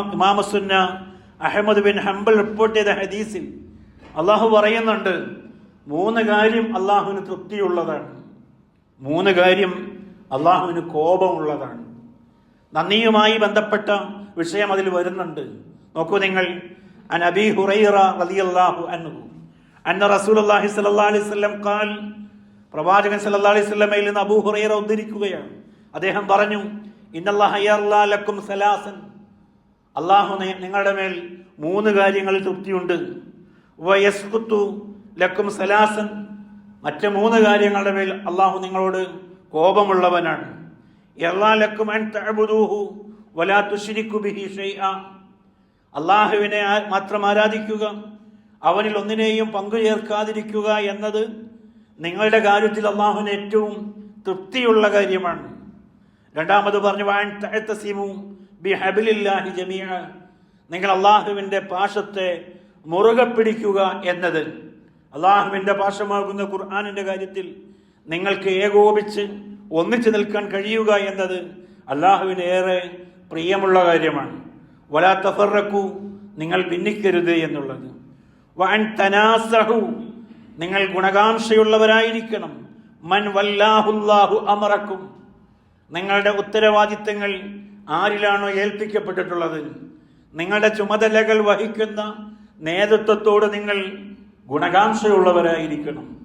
ഇമാമസുന്ന Ahmed bin Hanbal report ചെയ്ത ഹദീസിൽ അള്ളാഹു പറയുന്നുണ്ട് മൂന്ന് കാര്യം അള്ളാഹുവിന് തൃപ്തിയുള്ളതാണ്. മൂന്ന് കാര്യം അള്ളാഹുവിന് കോപമുള്ളതാണ്. നന്ദിയുമായി ബന്ധപ്പെട്ട വിഷയം അതിൽ വരുന്നുണ്ട്. നോക്കൂ നിങ്ങൾ അൻ അബി ഹുറൈറ റളിയല്ലാഹു അൻഹു അന്ന റസൂലുള്ളാഹി സ്വല്ലല്ലാഹി അലൈഹി വസല്ലം ഖാൽ പ്രവാചകൻ സല്ലല്ലാഹു അലൈഹി വസല്ലമയിൽ നിന്ന് അബൂ ഹുറൈറ ഉദ്ധരിക്കുകയാണ്. അദ്ദേഹം പറഞ്ഞു ഇന്നല്ലാഹ സലാസൻ. അള്ളാഹു നിങ്ങളുടെ മേൽ മൂന്ന് കാര്യങ്ങളിൽ തൃപ്തിയുണ്ട്. വയസ്കുത്തു ലക്കും സലാസൻ. മറ്റ് മൂന്ന് കാര്യങ്ങളുടെ മേൽ അള്ളാഹു നിങ്ങളോട് കോപമുള്ളവനാണ്. ലക്കും അള്ളാഹുവിനെ മാത്രം ആരാധിക്കുക അവനിൽ ഒന്നിനെയും പങ്കു ചേർക്കാതിരിക്കുക എന്നത് നിങ്ങളുടെ കാര്യത്തിൽ അള്ളാഹുവിന് ഏറ്റവും തൃപ്തിയുള്ള കാര്യമാണ്. രണ്ടാമത് പറഞ്ഞു വാൻ തഅത്തസിമു ബി ഹബിലില്ലാഹി നിങ്ങൾ അള്ളാഹുവിന്റെ പാശത്തെ മുറുകെ പിടിക്കുക എന്നത്. അള്ളാഹുവിന്റെ പാശമാകുന്ന ഖുർആാനിന്റെ കാര്യത്തിൽ നിങ്ങൾക്ക് ഏകോപിച്ച് ഒന്നിച്ചു നിൽക്കാൻ കഴിയുക എന്നത് അള്ളാഹുവിന് ഏറെ പ്രിയമുള്ള കാര്യമാണ്. വലാ തഫറക്കു നിങ്ങൾ ഭിന്നിക്കരുത് എന്നുള്ളത്. വൻ തനാസഹു നിങ്ങൾ ഗുണകാംക്ഷയുള്ളവരായിരിക്കണം. മൻ വല്ലാഹുല്ലാഹു അമറക്കും. നിങ്ങളുടെ ഉത്തരവാദിത്തങ്ങൾ ആരിലാണോ ഏൽപ്പിക്കപ്പെട്ടിട്ടുള്ളത്? നിങ്ങളുടെ ചുമതലകൾ വഹിക്കുന്ന നേതൃത്വത്തോട് നിങ്ങൾ ഗുണകാംക്ഷയുള്ളവരായിരിക്കണം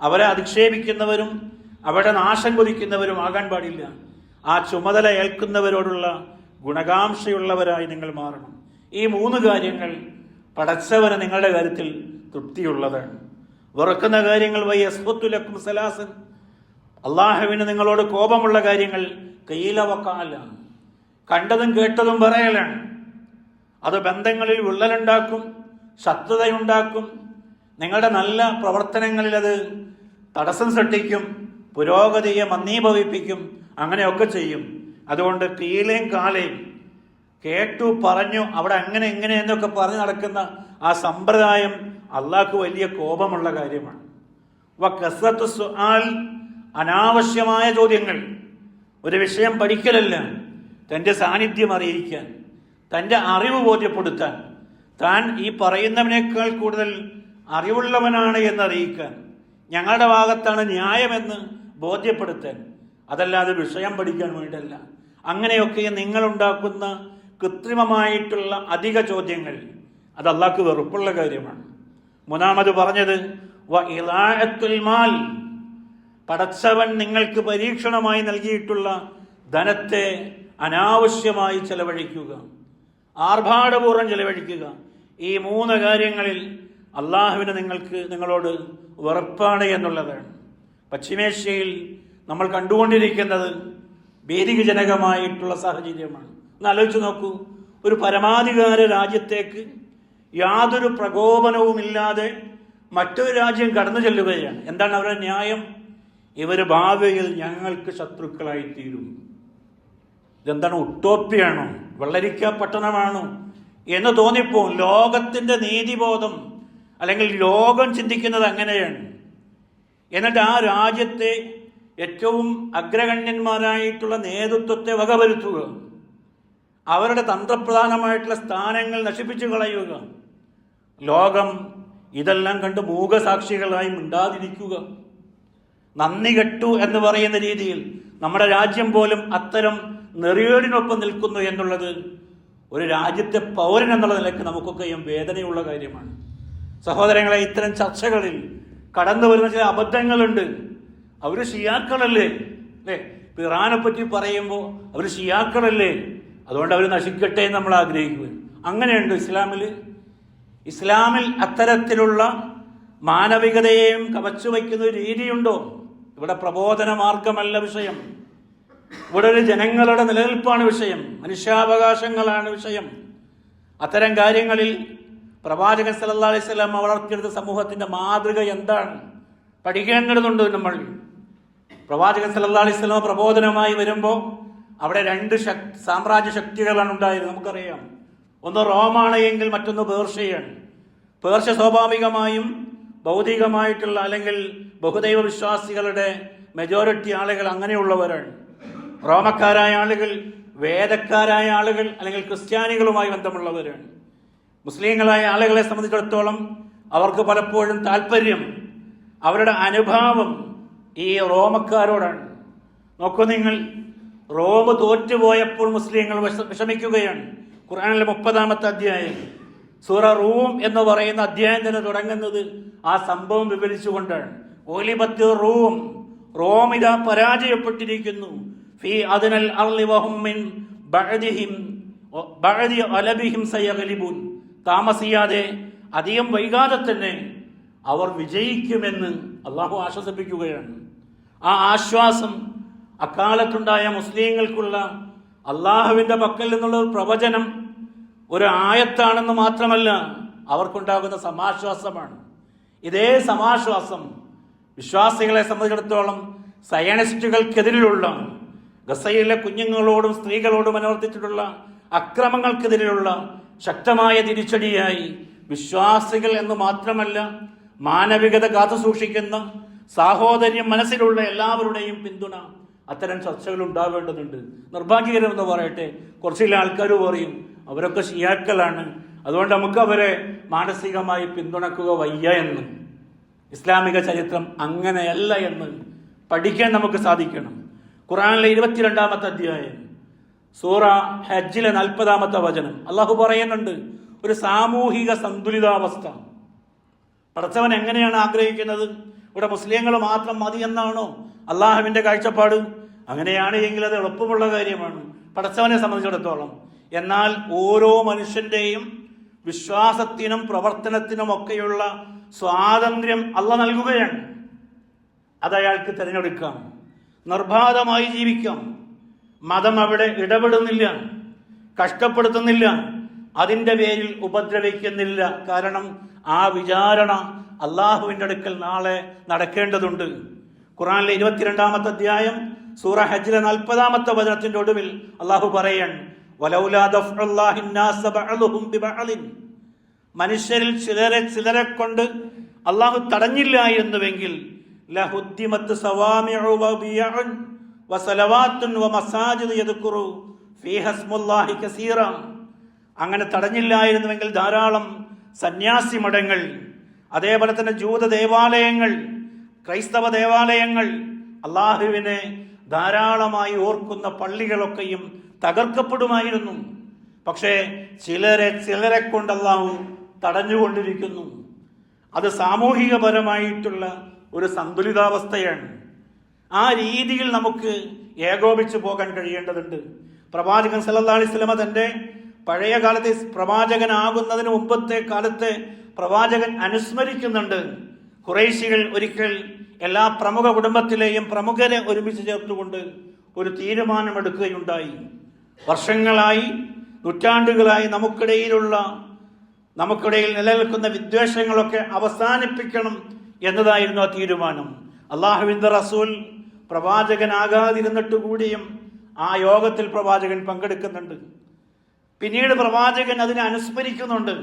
അവരെ അധിക്ഷേപിക്കുന്നവരും അവരുടെ നാശം കൊതിക്കുന്നവരും ആകാൻ പാടില്ല. ആ ചുമതല ഏൽക്കുന്നവരോടുള്ള ഗുണകാംക്ഷയുള്ളവരായി നിങ്ങൾ മാറണം. ഈ മൂന്ന് കാര്യങ്ങൾ പടച്ചവന് നിങ്ങളുടെ കാര്യത്തിൽ തൃപ്തിയുള്ളതാണ്. വെറുക്കുന്ന കാര്യങ്ങൾ വൈ അസ്ബത്തുലക്കും സലാസൻ. അള്ളാഹുവിന് നിങ്ങളോട് കോപമുള്ള കാര്യങ്ങൾ കയ്യിലവക്കാല കണ്ടതും കേട്ടതും പറയലാണ്. അത് ബന്ധങ്ങളിൽ വിള്ളലുണ്ടാക്കും ശത്രുതയുണ്ടാക്കും. നിങ്ങളുടെ നല്ല പ്രവർത്തനങ്ങളിൽ അത് തടസ്സം സൃഷ്ടിക്കും പുരോഗതിയെ മന്ദീഭവിപ്പിക്കും അങ്ങനെയൊക്കെ ചെയ്യും. അതുകൊണ്ട് കീലയും കാലയും കേട്ടു പറഞ്ഞു അവിടെ അങ്ങനെ എങ്ങനെ എന്നൊക്കെ പറഞ്ഞു നടക്കുന്ന ആ സമ്പ്രദായം അള്ളാഹ്ക്ക് വലിയ കോപമുള്ള കാര്യമാണ്. അനാവശ്യമായ ചോദ്യങ്ങൾ. ഒരു വിഷയം പഠിക്കലല്ല. തന്റെ സാന്നിധ്യം അറിയിക്കാൻ തന്റെ അറിവ് ബോധ്യപ്പെടുത്താൻ താൻ ഈ പറയുന്നവനേക്കാൾ കൂടുതൽ അറിവുള്ളവനാണ് എന്നറിയിക്കാൻ ഞങ്ങളുടെ ഭാഗത്താണ് ന്യായമെന്ന് ബോധ്യപ്പെടുത്താൻ അതല്ലാതെ വിഷയം പഠിക്കാൻ വേണ്ടല്ല അങ്ങനെയൊക്കെ നിങ്ങളുണ്ടാക്കുന്ന കൃത്രിമമായിട്ടുള്ള അധിക ചോദ്യങ്ങൾ അത് അള്ളാഹ്ക്ക് വെറുപ്പുള്ള കാര്യമാണ്. മൂന്നാമത് പറഞ്ഞത് മാൽ പടച്ചവൻ നിങ്ങൾക്ക് പരീക്ഷണമായി നൽകിയിട്ടുള്ള ധനത്തെ അനാവശ്യമായി ചെലവഴിക്കുക. ആർഭാടപൂർവം ചെലവഴിക്കുക. ഈ മൂന്ന് കാര്യങ്ങളിൽ അള്ളാഹുവിന് നിങ്ങൾക്ക് നിങ്ങളോട് വെറുപ്പാണ് എന്നുള്ളതാണ്. പശ്ചിമേഷ്യയിൽ നമ്മൾ കണ്ടുകൊണ്ടിരിക്കുന്നത് ഭീതികജനകമായിട്ടുള്ള സാഹചര്യമാണ്. ഒന്ന് ആലോചിച്ച് നോക്കൂ. ഒരു പരമാധികാര രാജ്യത്തേക്ക് യാതൊരു പ്രകോപനവുമില്ലാതെ മറ്റൊരു രാജ്യം കടന്നു ചെല്ലുകയാണ്. എന്താണ് അവരുടെ ന്യായം? ഇവർ ഭാവിയിൽ ഞങ്ങൾക്ക് ശത്രുക്കളായി തീരും ഇതെന്താണ് ഉട്ടോപ്പിയാണോ? വെള്ളരിക്ക പട്ടണമാണോ എന്ന് തോന്നിപ്പോ ലോകത്തിന്റെ നീതിബോധം അല്ലെങ്കിൽ ലോകം ചിന്തിക്കുന്നത് അങ്ങനെയാണ്. എന്നിട്ട് ആ രാജ്യത്തെ ഏറ്റവും അഗ്രഗണ്യന്മാരായിട്ടുള്ള നേതൃത്വത്തെ വകവരുത്തുക. അവരുടെ തന്ത്രപ്രധാനമായിട്ടുള്ള സ്ഥാനങ്ങൾ നശിപ്പിച്ചു കളയുക. ലോകം ഇതെല്ലാം കണ്ട് മൂകസാക്ഷികളായി മിണ്ടാതിരിക്കുക. നന്ദി കെട്ടു എന്ന് പറയുന്ന രീതിയിൽ നമ്മുടെ രാജ്യം പോലും അത്തരം നെറിയേടിനൊപ്പം നിൽക്കുന്നു എന്നുള്ളത് ഒരു രാജ്യത്തെ പൗരൻ എന്നുള്ള നിലയ്ക്ക് നമുക്കൊക്കെയും വേദനയുള്ള കാര്യമാണ്. സഹോദരങ്ങളെ ഇത്തരം ചർച്ചകളിൽ കടന്നു വരുന്ന ചില അബദ്ധങ്ങളുണ്ട്. അവർ ഷിയാക്കളല്ലേ? അല്ലേ? ഇറാനെ പറ്റി പറയുമ്പോൾ അവർ ഷിയാക്കളല്ലേ? അതുകൊണ്ട് അവർ നശിക്കട്ടെ എന്ന് നമ്മൾ ആഗ്രഹിക്കുക അങ്ങനെയുണ്ട് ഇസ്ലാമിൽ ഇസ്ലാമിൽ അത്തരത്തിലുള്ള മാനവികതയെയും കവച്ചു വയ്ക്കുന്ന രീതിയുണ്ടോ? ഇവിടെ പ്രബോധന മാർഗമല്ല വിഷയം. ഇവിടെ ഒരു ജനങ്ങളുടെ നിലനിൽപ്പാണ് വിഷയം മനുഷ്യാവകാശങ്ങളാണ് വിഷയം. അത്തരം കാര്യങ്ങളിൽ പ്രവാചകൻ സല്ലാ അലൈഹി സ്വലാം വളർത്തിയെടുത്ത സമൂഹത്തിന്റെ മാതൃക എന്താണ്? പഠിക്കേണ്ടതുണ്ട് നമ്മൾ? പ്രവാചകൻ സല്ലാ അലൈഹി സ്വലാം പ്രബോധനമായി വരുമ്പോൾ അവിടെ രണ്ട് സാമ്രാജ്യ ശക്തികളാണ് ഉണ്ടായത് നമുക്കറിയാം. ഒന്ന് റോമാണ് എങ്കിൽ മറ്റൊന്ന് പേർഷ്യയാണ്. പേർഷ്യ സ്വാഭാവികമായും ഭൗതികമായിട്ടുള്ള അല്ലെങ്കിൽ ബഹുദൈവ വിശ്വാസികളുടെ മെജോറിറ്റി ആളുകൾ അങ്ങനെയുള്ളവരാണ്. റോമക്കാരായ ആളുകൾ വേദക്കാരായ ആളുകൾ അല്ലെങ്കിൽ ക്രിസ്ത്യാനികളുമായി ബന്ധമുള്ളവരാണ്. മുസ്ലിങ്ങളായ ആളുകളെ സംബന്ധിച്ചിടത്തോളം അവർക്ക് പലപ്പോഴും താല്പര്യം അവരുടെ അനുഭാവം ഈ റോമക്കാരോടാണ്. നോക്കൂ നിങ്ങൾ റോമ് തോറ്റുപോയപ്പോൾ മുസ്ലിങ്ങൾ വിഷ- വിഷമിക്കുകയാണ്. ഖുറാനിലെ മുപ്പതാമത്തെ അധ്യായം. സൂറ റൂം എന്ന് പറയുന്ന അധ്യായം തന്നെ തുടങ്ങുന്നത് ആ സംഭവം വിവരിച്ചുകൊണ്ടാണ്. ഓലിബത്ത് റൂം റോം പരാജയപ്പെട്ടിരിക്കുന്നു. അർളി വഹും മിൻ ബഅദിഹിം ബഅദി താമസിയാതെ അധികം വൈകാതെ തന്നെ അവർ വിജയിക്കുമെന്ന് അള്ളാഹു ആശ്വസിപ്പിക്കുകയാണ്. ആ ആശ്വാസം അക്കാലത്തുണ്ടായ മുസ്ലിങ്ങൾക്കുള്ള അള്ളാഹുവിന്റെ പക്കൽ നിന്നുള്ള ഒരു പ്രവചനം ഒരു ആയത്താണെന്ന് മാത്രമല്ല അവർക്കുണ്ടാകുന്ന സമാശ്വാസമാണ്. ഇതേ സമാശ്വാസം വിശ്വാസികളെ സംബന്ധിച്ചിടത്തോളം സയനിസ്റ്റുകൾക്കെതിരെയുള്ള ഗസയിലെ കുഞ്ഞുങ്ങളോടും സ്ത്രീകളോടും അനുവർത്തിച്ചിട്ടുള്ള അക്രമങ്ങൾക്കെതിരെയുള്ള ശക്തമായ തിരിച്ചടിയായി വിശ്വാസികൾ എന്ന് മാത്രമല്ല മാനവികത കാത്തുസൂക്ഷിക്കുന്ന സാഹോദര്യം മനസ്സിലുള്ള എല്ലാവരുടെയും പിന്തുണ അത്തരം ചർച്ചകൾ ഉണ്ടാവേണ്ടതുണ്ട്. നിർഭാഗ്യകരം എന്ന് പറയട്ടെ. കുറച്ചില്ല ആൾക്കാർ പറയും അവരൊക്കെ ഷിയാക്കളാണ് അതുകൊണ്ട് നമുക്ക് അവരെ മാനസികമായി പിന്തുണക്കുക വയ്യ എന്ന്. ഇസ്ലാമിക ചരിത്രം അങ്ങനെയല്ല എന്ന് പഠിക്കാൻ നമുക്ക് സാധിക്കണം. ഖുറാനിലെ ഇരുപത്തിരണ്ടാമത്തെ അധ്യായം. സൂറ ഹജ്ജിലെ നാൽപ്പതാമത്തെ വചനം. അള്ളാഹു പറയുന്നുണ്ട് ഒരു സാമൂഹിക സന്തുലിതാവസ്ഥ. പടച്ചവൻ എങ്ങനെയാണ് ആഗ്രഹിക്കുന്നത്? ഇവിടെ മുസ്ലിങ്ങൾ മാത്രം മതി എന്നാണോ അള്ളാഹുവിന്റെ കാഴ്ചപ്പാട്? അങ്ങനെയാണ് എങ്കിൽ അത് എളുപ്പമുള്ള കാര്യമാണ്. പടച്ചവനെ സംബന്ധിച്ചിടത്തോളം. എന്നാൽ ഓരോ മനുഷ്യന്റെയും വിശ്വാസത്തിനും പ്രവർത്തനത്തിനും ഒക്കെയുള്ള സ്വാതന്ത്ര്യം അല്ല നൽകുകയാണ്. അത് അയാൾക്ക് തിരഞ്ഞെടുക്കാം. നിർബാധമായി ജീവിക്കാം. മതം അവിടെ ഇടപെടുന്നില്ല. കഷ്ടപ്പെടുത്തുന്നില്ല. അതിന്റെ പേരിൽ ഉപദ്രവിക്കുന്നില്ല. കാരണം ആ വിചാരണ അള്ളാഹുവിന്റെ അടുക്കൽ നാളെ നടക്കേണ്ടതുണ്ട്. ഖുറാനിലെ ഇരുപത്തിരണ്ടാമത്തെ അധ്യായം സൂറ ഹജ്ജിലെ നാൽപ്പതാമത്തെ വചനത്തിന്റെ ഒടുവിൽ അള്ളാഹു പറയാൻ മനുഷ്യരിൽ ചിലരെ ചിലരെ കൊണ്ട് അള്ളാഹു തടഞ്ഞില്ല എന്നുവെങ്കിൽ ലഹുദ്ദിമത്ത് സവാമിഉ വബിയഉൻ വസലവാത്തുൻ വമസാജിദ് യദ്കുറു ഫീഹസ്മുല്ലാഹി കസീറ അങ്ങനെ തടഞ്ഞില്ലായിരുന്നുവെങ്കിൽ ധാരാളം സന്യാസി മഠങ്ങൾ അതേപോലെ തന്നെ ജൂത ദേവാലയങ്ങൾ ക്രൈസ്തവ ദേവാലയങ്ങൾ അള്ളാഹുവിനെ ധാരാളമായി ഓർക്കുന്ന പള്ളികളൊക്കെയും തകർക്കപ്പെടുമായിരുന്നു. പക്ഷേ ചിലരെ ചിലരെ കൊണ്ടല്ലാഹു തടഞ്ഞുകൊണ്ടിരിക്കുന്നു. അത് സാമൂഹികപരമായിട്ടുള്ള ഒരു സന്തുലിതാവസ്ഥയാണ്. ആ രീതിയിൽ നമുക്ക് ഏകോപിച്ചു പോകാൻ കഴിയേണ്ടതുണ്ട്. പ്രവാചകൻ സല്ലാ അലൈഹി വസല്ലമ തന്റെ പഴയ കാലത്തെ പ്രവാചകനാകുന്നതിന് മുമ്പത്തെ കാലത്തെ പ്രവാചകൻ അനുസ്മരിക്കുന്നുണ്ട്. കുറേശികൾ ഒരിക്കൽ എല്ലാ പ്രമുഖ കുടുംബത്തിലെയും പ്രമുഖരെ ഒരുമിച്ച് ചേർത്തുകൊണ്ട് ഒരു തീരുമാനമെടുക്കുകയുണ്ടായി. വർഷങ്ങളായി നൂറ്റാണ്ടുകളായി നമുക്കിടയിലുള്ള നമുക്കിടയിൽ നിലനിൽക്കുന്ന വിദ്വേഷങ്ങളൊക്കെ അവസാനിപ്പിക്കണം എന്നതായിരുന്നു ആ തീരുമാനം. അള്ളാഹുവിന്റെ റസൂൽ പ്രവാചകനാകാതിരുന്നിട്ട് കൂടിയും ആ യോഗത്തിൽ പ്രവാചകൻ പങ്കെടുക്കുന്നുണ്ട്. പിന്നീട് പ്രവാചകൻ അതിനെ അനുസ്മരിക്കുന്നുണ്ട്.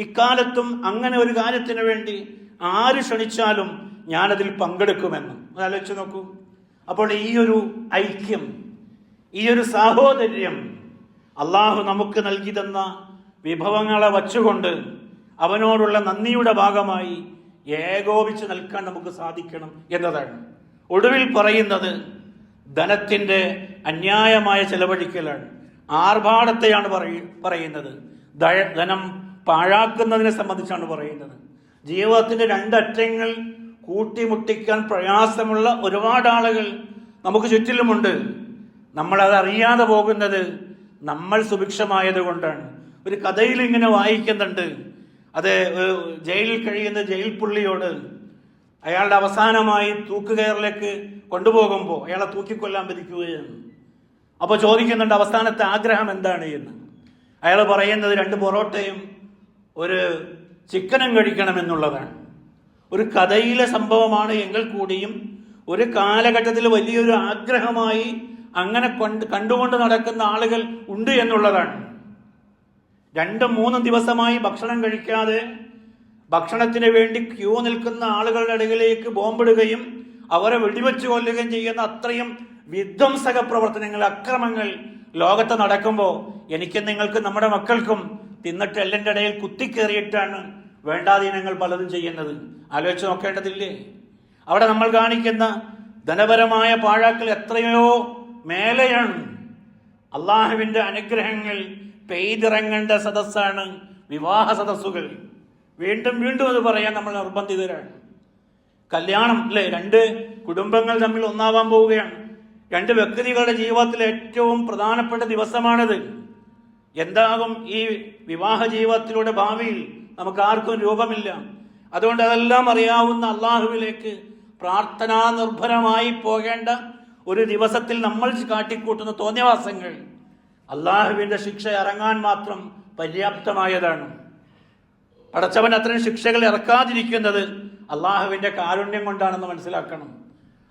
ഇക്കാലത്തും അങ്ങനെ ഒരു കാര്യത്തിന് വേണ്ടി ആര് ക്ഷണിച്ചാലും ഞാനതിൽ പങ്കെടുക്കുമെന്ന്. ആലോചിച്ച് നോക്കൂ. അപ്പോൾ ഈ ഒരു ഐക്യം ഈ ഒരു സാഹോദര്യം അള്ളാഹു നമുക്ക് നൽകി തന്ന വിഭവങ്ങളെ വച്ചുകൊണ്ട് അവനോടുള്ള നന്ദിയുടെ ഭാഗമായി ഏകോപിച്ച് നിൽക്കാൻ നമുക്ക് സാധിക്കണം എന്നതാണ്. ഒടുവിൽ പറയുന്നത് ധനത്തിന്റെ അന്യായമായ ചെലവഴിക്കലാണ്. ആർഭാടത്തെയാണ് പറയ- പറയുന്നത്. ധനം പാഴാക്കുന്നതിനെ സംബന്ധിച്ചാണ് പറയുന്നത്. ജീവിതത്തിന്റെ രണ്ടറ്റങ്ങൾ കൂട്ടിമുട്ടിക്കാൻ പ്രയാസമുള്ള ഒരുപാട് ആളുകൾ നമുക്ക് ചുറ്റിലുമുണ്ട്. നമ്മളത് അറിയാതെ പോകുന്നത് നമ്മൾ സുഭിക്ഷമായത് കൊണ്ടാണ്. ഒരു കഥയിൽ ഇങ്ങനെ വായിക്കുന്നുണ്ട്. അത് ജയിലിൽ കഴിയുന്ന ജയിൽ പുള്ളിയോട് അയാളുടെ അവസാനമായി തൂക്കുകയറിലേക്ക് കൊണ്ടുപോകുമ്പോൾ അയാളെ തൂക്കിക്കൊല്ലാൻ വിധിക്കുകയാണ് അപ്പോൾ ചോദിക്കുന്നുണ്ട് അവസാനത്തെ ആഗ്രഹം എന്താണ്? എന്ന്. അയാൾ പറയുന്നത് രണ്ട് പൊറോട്ടയും ഒരു ചിക്കനും കഴിക്കണമെന്നുള്ളതാണ് ഒരു കഥയിലെ സംഭവമാണ് എങ്കിൽ കൂടിയും ഒരു കാലഘട്ടത്തിൽ വലിയൊരു ആഗ്രഹമായി അങ്ങനെ കൊണ്ട് കണ്ടുകൊണ്ട് നടക്കുന്ന ആളുകൾ ഉണ്ട് എന്നുള്ളതാണ്. രണ്ടും മൂന്നും ദിവസമായി ഭക്ഷണം കഴിക്കാതെ ഭക്ഷണത്തിന് വേണ്ടി ക്യൂ നിൽക്കുന്ന ആളുകളുടെ ഇടയിലേക്ക് ബോംബിടുകയും അവരെ വെടിവെച്ചു കൊല്ലുകയും ചെയ്യുന്ന അത്രയും വിധ്വംസക പ്രവർത്തനങ്ങൾ അക്രമങ്ങൾ ലോകത്ത് നടക്കുമ്പോൾ എനിക്ക് നിങ്ങൾക്ക് നമ്മുടെ മക്കൾക്കും തിന്നിട്ട് എല്ലിന്റെ ഇടയിൽ കുത്തിക്കേറിയിട്ടാണ് വേണ്ടാതീനങ്ങൾ പലതും ചെയ്യുന്നത്. ആലോചിച്ച് നോക്കേണ്ടതില്ലേ? അവിടെ നമ്മൾ കാണിക്കുന്ന ധനപരമായ പാഴാക്കൽ എത്രയോ മേലെയാണ്. അള്ളാഹുവിന്റെ അനുഗ്രഹങ്ങൾ പെയ്തിറങ്ങേണ്ട സദസ്സാണ് വിവാഹ സദസ്സുകൾ. വീണ്ടും വീണ്ടും അത് പറയാൻ നമ്മൾ നിർബന്ധിതരാണ്. കല്യാണം അല്ലേ? രണ്ട് കുടുംബങ്ങൾ തമ്മിൽ ഒന്നാവാൻ പോവുകയാണ്. രണ്ട് വ്യക്തികളുടെ ജീവിതത്തിലെ ഏറ്റവും പ്രധാനപ്പെട്ട ദിവസമാണിത്. എന്താകും ഈ വിവാഹ ജീവിതത്തിലൂടെ ഭാവിയിൽ? നമുക്ക് ആർക്കും രൂപമില്ല. അതുകൊണ്ട് അതെല്ലാം അറിയാവുന്ന അള്ളാഹുവിലേക്ക് പ്രാർത്ഥനാ നിർഭരമായി പോകേണ്ട ഒരു ദിവസത്തിൽ നമ്മൾ കാട്ടിക്കൂട്ടുന്ന തോന്നിയവാസങ്ങൾ. അള്ളാഹുവിന്റെ ശിക്ഷ ഇറങ്ങാൻ മാത്രം പര്യാപ്തമായതാണ്. പടച്ചവൻ അത്തരം ശിക്ഷകൾ ഇറക്കാതിരിക്കുന്നത് അള്ളാഹുവിന്റെ കാരുണ്യം കൊണ്ടാണെന്ന് മനസ്സിലാക്കണം.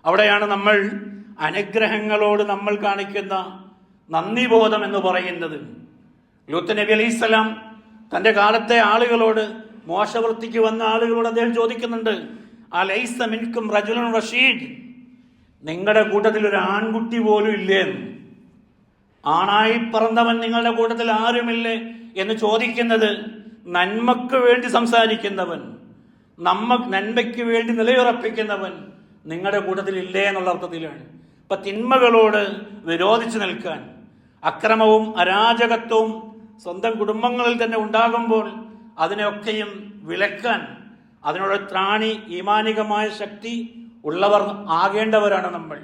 അവിടെയാണ് നമ്മൾ അനുഗ്രഹങ്ങളോട് നമ്മൾ കാണിക്കുന്ന നന്ദിബോധം എന്ന് പറയുന്നത്. ലൂത്ത് നബി അലൈഹിസ്സലാം തന്റെ കാലത്തെ ആളുകളോട് മോശവൃത്തിക്ക് വന്ന ആളുകളോട് അദ്ദേഹം ചോദിക്കുന്നുണ്ട് അലൈസ മിൻകും റജുലൻ റഷീദ്? നിങ്ങളുടെ കൂട്ടത്തിൽ ഒരു ആൺകുട്ടി പോലും ഇല്ലേ? എന്ന്. ആണായി പറന്നവൻ നിങ്ങളുടെ കൂട്ടത്തിൽ ആരുമില്ലേ എന്ന് ചോദിക്കുന്നത് നന്മക്ക് വേണ്ടി സംസാരിക്കുന്നവൻ നമ്മ നന്മയ്ക്ക് വേണ്ടി നിലയുറപ്പിക്കുന്നവൻ നിങ്ങളുടെ കൂട്ടത്തിൽ ഇല്ലേ എന്നുള്ള അർത്ഥത്തിലാണ്. ഇപ്പൊ തിന്മകളോട് വിരോധിച്ചു നിൽക്കാൻ അക്രമവും അരാജകത്വവും സ്വന്തം കുടുംബങ്ങളിൽ തന്നെ ഉണ്ടാകുമ്പോൾ അതിനെയൊക്കെയും വിലക്കാൻ അതിനോട് ത്രാണി ഈമാനികമായ ശക്തി ഉള്ളവർ ആകേണ്ടവരാണ് നമ്മൾ.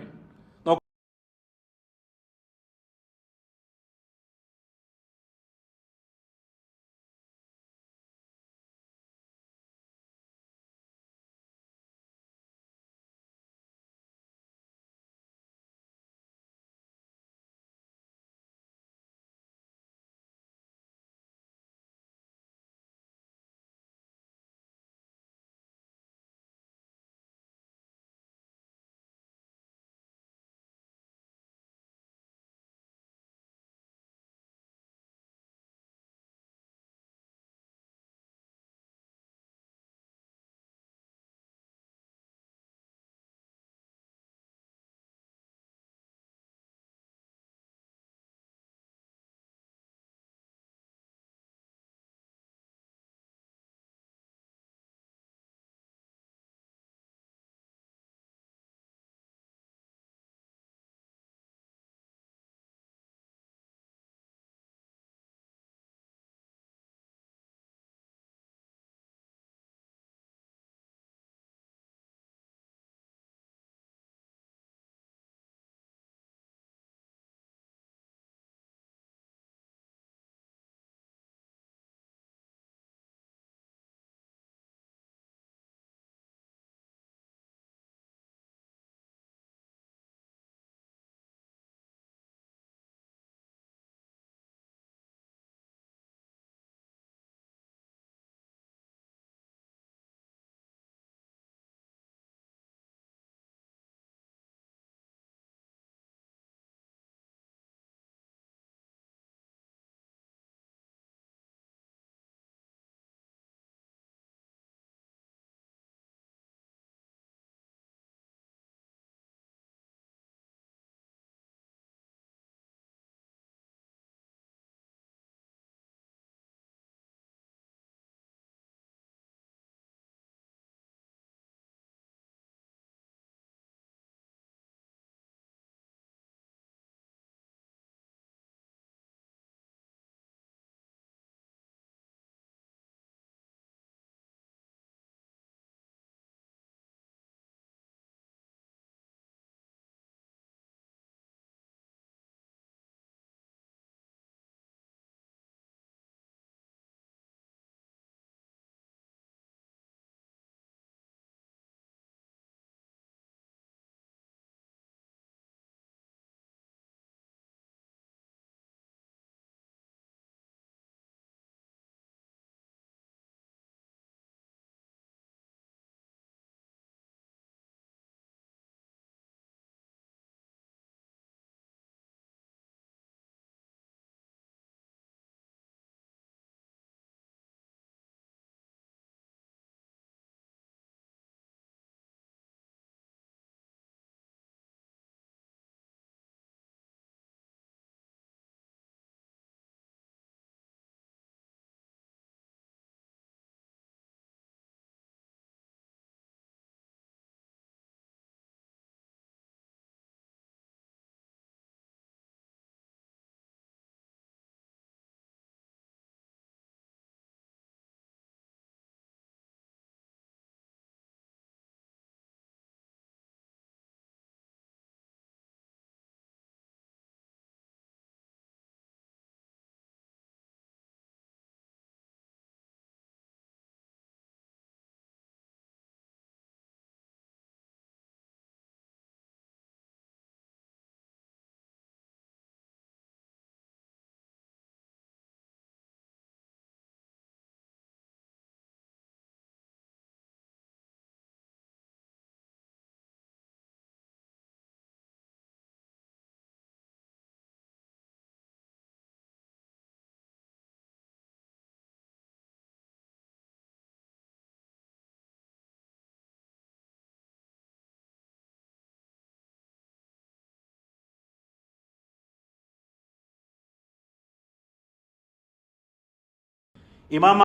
imam